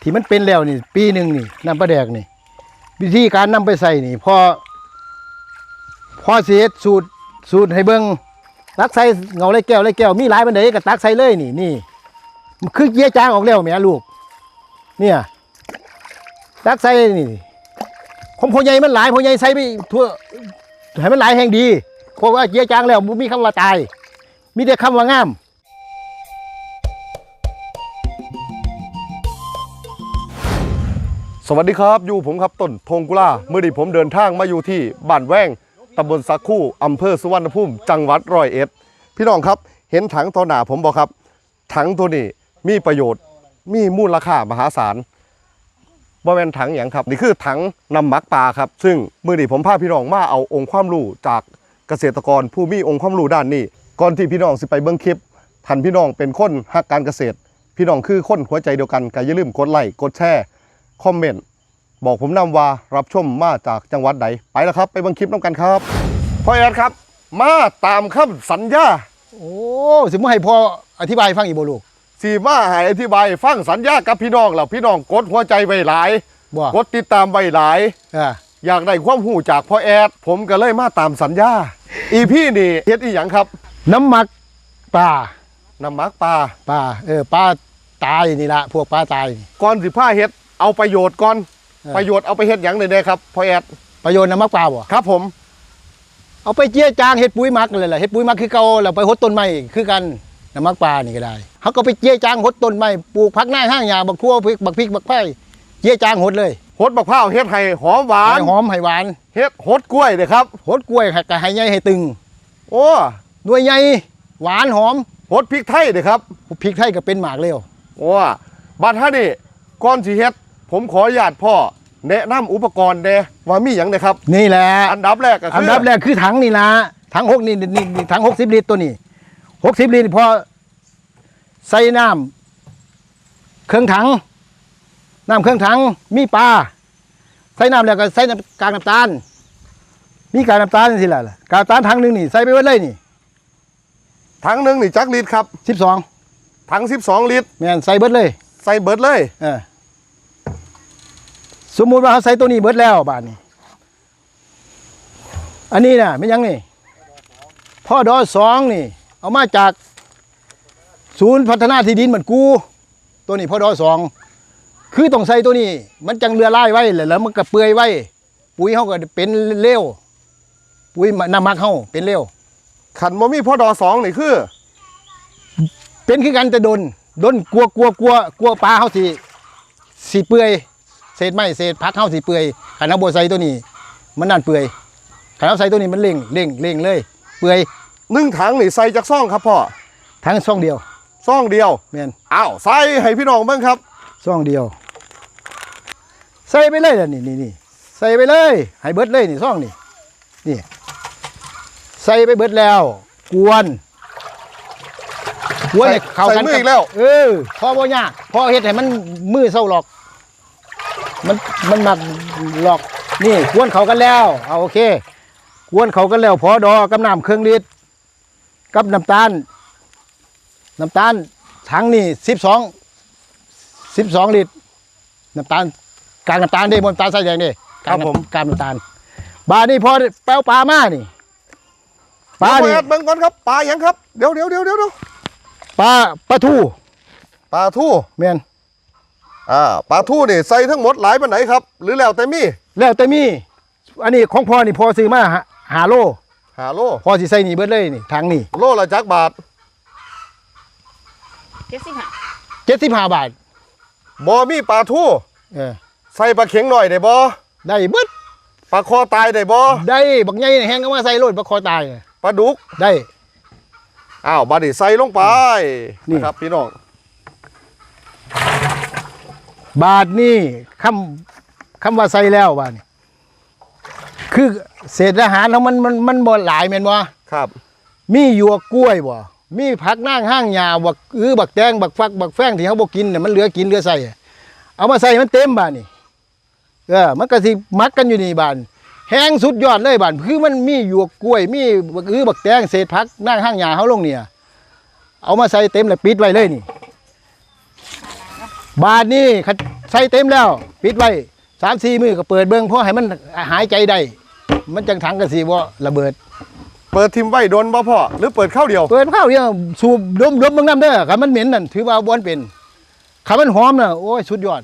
ที่มันเป็นแล้วนี่ ปีหนึ่งนี่น้ำปลาแดกนี่ วิธีการนำไปใส่นี่พอพอเสียสูตรสูตรให้เบิ่งตักใส่เงาไรแก้วไรแก้วมีหลายบันไดก็ตักใส่เลยนี่นี่มันคือเยี่ยจางออกแล้วแหม่ลูก เนี่ยตักใส่นี่ของพ่อใหญ่มันหลายพ่อใหญ่ใส่ไปทั่วให้มันหลายแห่งดีเพราะว่าเยี่ยจางแล้วมีคำว่าตาย มีแต่คำว่างาม สวัสดีครับ อยู่ผมครับต้นธงกุลาเมื่อดีผมเดินทางมาอยู่ที่บ้านแว้งตำบลสักคู่อำเภอสุวรรณภูมิจังหวัดร้อยเอ็ดพี่น้องครับเห็นถังตัวหนาผมบอกครับ ถังตัวนี้มีประโยชน์มีมูลค่ามหาศาลบ่แม่นถังอย่างครับ นี่คือถังนำหมักปลาครับ ซึ่งมื่อนี้ผมพาพี่น้องมาเอาองค์ความรู้จากเกษตรกรผู้มีองค์ความรู้ด้านนี้ ก่อนที่พี่น้องสิไปเบิ่งคลิปท่านพี่น้องเป็นคนฮักการเกษตร พี่น้องคือคนหัวใจเดียวกันก็อย่าลืมกดไลค์กดแชร์ คอมเมนต์บอกผมนำว่ารับชมมาจากจังหวัดใดไปแล้วครับ ไปเบังคลิปน้ำกันครับพ่อแอดครับ มาตามคำสัญญา โอ้สิบ่ให้พ่ออธิบายให้ฟังอีกบ่ลูกสีมาใหายอธิบาย ฟังสัญญากับพี่น้องแล้วพี่น้องกดหัวใจไว้หลายบ่กดติดตามไว้หลายอ่าอยากได้ความหูจากพ่อแอด ผมก็เลยมาตามสัญญา อีพี่นี่เฮ็ดอีหยังครับ น้ำหมักปลาน้ำหมักปลาปลาเออปลาตายนี่ละพวกปลาตายนี่ก่อนสิผ้าเฮ็ด เอาประโยชน์ก่อน เออ ประโยชน์เอาไปเฮ็ดหยังได้ๆครับพ่อแอดประโยชน์น้ำหมักปลาบ่ครับผมเอาไปเจี้ยจางเฮ็ดปุ๋ยหมักเลยล่ะเฮ็ดปุ๋ยหมักคือเก่าแล้วไปหดต้นไม้คือกันน้ำหมักปลานี่ก็ได้เขาก็ไปเจี้ยจางหดต้นไม้ปลูกผักหน้าห้างหญ้าบักทั่วพริกบักพริกบักไผ่เจี้ยจางหดเลยหดบักพร้าวเฮ็ดให้หอมหวานให้หอมให้หวานเฮ็ดหดกล้วยเด้อครับ หดกล้วยให้กะให้ใหญ่ให้ตึงโอ้หน่วยใหญ่หวานหอมหดพริกไทยเด้อครับพริกไทยก็เป็นหมากเร็วโอ้บัดฮะนี่ก่อนสิเฮ็ด ผมขออนุญาตพ่อแนะนำอุปกรณ์เด้ว่ามีหยังเด้ครับ นี่แหละอันดับแรกก็คืออัอันดับแรกคือถังนี่ละถังหกนี่นี่นี่ถังหกสิบลิตรตัวนี้หกสิบลิตรพอใส่น้ำเครื่องถังน้ำเครื่องถังมีปลาใส่น้ำแล้วก็ใส่น้ำกากน้ำตาล มีกากน้ำตาลสิล่ะล่ะกากน้ำตาลถังหนึ่งนี่ใส่ไปไว้เลยนี่ถังหนึงนี่จักลิตรครับสิบสองถัง 12 ลิตรแม่นใส่เบิดเลย ใส่เบิดเลย เออ สมมุติว่าเขาใส่ตัวนี้เบิดแล้วบาทนี้ อันนี้น่ะไม่ยังนี่พ่อดอสองนี่ เอามาจาก ศูนย์พัฒนาที่ดินเหมือนกู ตัวนี้พ่อดอสองคือต้องใส่ตัวนี้ มันจังเรือไล่ไว้แล้วแล้วมันก็เปื่อยไว้ ปุ๋ยเขาก็เป็นเร็วปุ๋ยน้ำหมักเขาเป็นเร็วขันบ่มีพ่อดอสองนี่คือ เป็นคือกันแต่ดนดนกลัวกลัวกลัวกลัวปลาเขาสิสิเปื่อย เศษไม้เศษพักเขาสิเปื่อยขันเอาบใส่ตัวนี้ มันนั่นเปื่อยขันเอาใส่ตัวนี้มันเล่งเล่งเล่งเลย เปื่อยหนึ่งถังนี่ใส่จักซ่องครับพ่อทั้งซ่องเดียวซ่องเดียวแม่นอ้าวใส่ให้พี่น้องเบิ่งครับซ่องเดียว ใส่ไปเลยล่ะนี่นี่นี่ใส่ไปเลยให้เบิดเลยนี่ซ่องนี่นี่ใส่ไปเบิดแล้ว กวนกวนให้เข้ากันใส่มืออีกแล้ว เออพอบ่ยากพอเฮ็ดให้มันมือเศร้าหรอก มันมันมักหลอกนี่กวนเขากันแล้วเอาโอเคกวนเขากันแล้วพอดอกับน้ำเครื่องลิตรกับน้ำตาลน้ำตาลถังนี่สิบสองสิบสองลิตรน้ำตาลกากน้ำตาลเด้บนำตาลใส่แดงเด้ครับผมกากน้ำตาลบาดนี่พอแป้วปลามานี่ปลาเดี๋นี่ยวเบิ่งก่อนครับปลาหยังครับเดี๋ยวเดี๋ยวเดี๋ยวเดี๋ยวเดี๋ยวปลาปลาทูปลาทู่แม่น อ่าปลาทู่นี่ใส่ทั้งหมดหลายปานไหนครับ หรือแล้วแต่มีแล้วแต่มี อันนี้ของพ่อนี่พ่อซื้อมาหาหาโลหาโลพ่อสิใส่นี่เบิดเลยนี่ทางนี่โลละจักบาทเจ็ดสิบห้าเจ็ดสิบห้าบาทบ่มีปลาทู่เออใส่ปลาเข็งหน่อยได้บ่ได้เบิดปลาคอตายได้บ่ได้บักใหญ่แห้งก็มาใส่โลดบักคอตายน่ะปลาดุกได้ อ้าวบาดนีใส่ลงไปนี่ นะครับพี่น้อง บาทนี่คำคำว่าใส่แล้วบาทนี่คือเศษอาหารเขามันมันมันบ่หลายแม่นบ่ครับ มีหยวกกล้วยบ่มีผักนางห้างหญ้าบักอื้อบักแตงบักฟักบักแฟงที่เขาบ่กินเนี่ยมันเหลือกินเหลือใส่อะเอามาใส่ให้มันเต็มบานนี่เออมันก็สิมักกันอยู่นี่บานแห้งสุดยอดเลยบานคือมันมีหยวกกล้วย มีบักอื้อบักแตงเศษผักนางห้างหญ้าเขาลงเนี่ย เอามาใส่เต็มแล้วปิดไว้เลยนี่ บาทนี่คันใส่เต็มแล้ว ปิดไว้สามสี่มือก็เปิดเบิ้งเพราะให้มันหายใจได้ มันจังถังกระสีว่าระเบิด เปิดทิมไว้โดนบ่พ่อหรือเปิดเข้าเดียว เปิดข้าวเดียวสูบดมดมเบางน้ำเด้อคันมันเหม็นนั่นถือว่าบวนเป็นคันมันหอมน่ะโอ้ยสุดยอด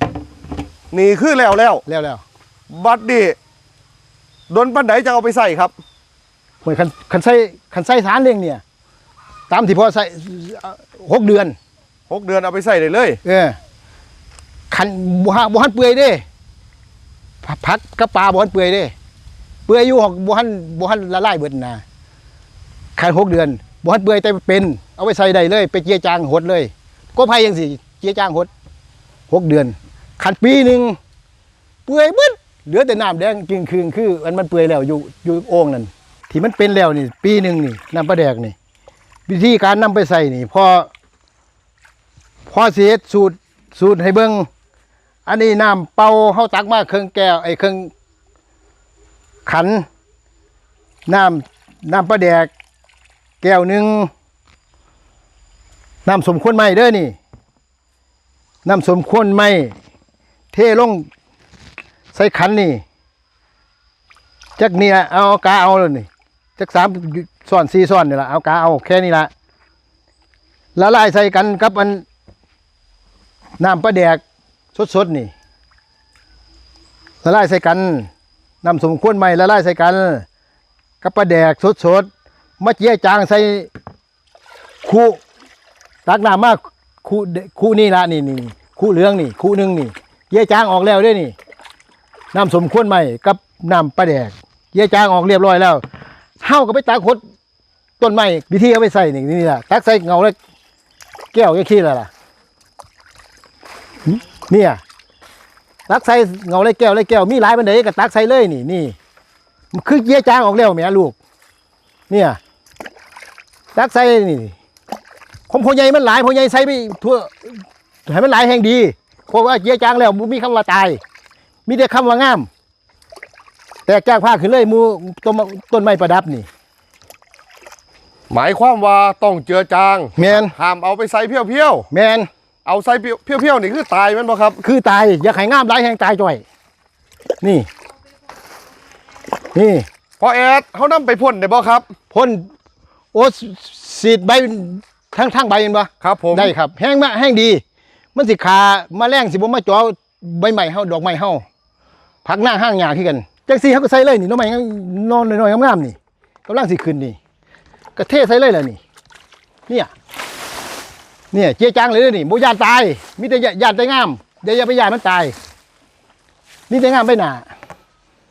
นี่คือแล้วแล้วแล้วแล้วบัดนี้โดนปันไหนจะเอาไปใส่ครับเหมือนคันคันใส่คันใส่สารเลี้ยงเนี่ย ตามที่พ่อใส่หกเดือนหกเดือนเอาไปใส่ได้เลย เออ คันบุหันบุหันเปื่อยเด้พักกับปลาบุหันเปื่อยเด้ เปื่อยอยู่หอกบุหันบุหันละลายเบิดนะคันหกเดือนบุหันเปื่อยแต่เป็น เอาไปใส่ได้เลย ไปเจียจางหดเลย ก็พายยังสิเจียจางหดหกเดือนคันปีหนึ่งเปื่อยเบิดเหลือแต่น้ำแดงจริงคืนคืออันมันเปื่อยแล้วอยู่อยู่โอ่งนั่นที่มันเป็นแล้วนี่ ปีหนึ่งนี่น้ำปลาแดกนี่วิธีการนำไปใส่นี่พอพอเสียสูตรสูตรให้เบิ้ง อันนี้น้ำเป่าเฮาตักมาเครื่องแก้วไอ้เครื่องขัน น้ำน้ำปลาแดก แก้วหนึ่งน้ำสมควรไหมเด้อนี่น้ำสมควรไหมเทลงใส่ขันนี่จักนี่ละเอากาเอาเลยนี่จักสามซ้อนสี่ซ้อนนี่ละเอากาเอาแค่นี้ละละลายใส่กันกับอันน้ำปลาแดก สดๆนี่ละลายใส่กันน้ำสมควรไหม่ละลายใส่กันกับปลาแดกสดๆมาเจียจางใส่คู่ตักน้ำมาคู่คู่นี่ละนี่นี่คู่เหลืองนี่ คู่หนึ่งนี่เจียจางออกแล้วด้วยนี่น้ำสมควรไหม่กับน้ำปลาแดกเจียจางออกเรียบร้อยแล้วเฮาก็ไปตักหดต้นไม้วิธีเอาไปใส่นี่นี่ละตักใส่เงาแล้วแก้วแค่ขี้ละล่ะ เนี่ยตักใส่เงาเลยแก้วเลยแก้วมีหลายบันไดก็ตักใส่เลยนี่นี่มันคือเยี่ยจางออกแล้วแหม่ลูก เนี่ยตักใส่นี่ของพ่อใหญ่มันหลายพ่อใหญ่ใส่ไปทั่วให้มันหลายแห่งดีเพราะว่าเยี่ยจางแล้วบ่มีคำว่าตาย มีแต่คำว่างาม แตกจากผ้าขึ้นเลยหมูต้นมะต้นไม้ประดับนี่ หมายความว่าต้องเจือจาง แมนห้ามเอาไปใส่เพี้ยวแมนๆ เอาใส่เพี้ยวๆนี่คือตายแมันบ่ครับ คือตายอยากให้งามหลายแห่งตายจ่อย นี่ นี่พอแอดเขานำไปพ่นได้บ่ครับ พ่นโอ้สีดใบทั้งทั้งใบเห็นปะครับผมได้ครับ แห้งมากแห้งดี มันสิขามาแรงสิบ่มาจ่อใบใหม่เฮาดอกไม้เฮาพักหน้าห้างหญ้าคือกันจังซี่เฮาก็ใส่เลยนี่น้องใหม่นอนน้อยๆงามๆนี่กำลังสิขึ้นนี่ก็เทใส่เลยล่ะนี่เนี่ย เนี่ยเจียจางเลยด้อนี่บ่ยานตายมิแต่ยานแต่งามเดี๋ยวอย่าไปยานมันตายมิแต่งามไปหนา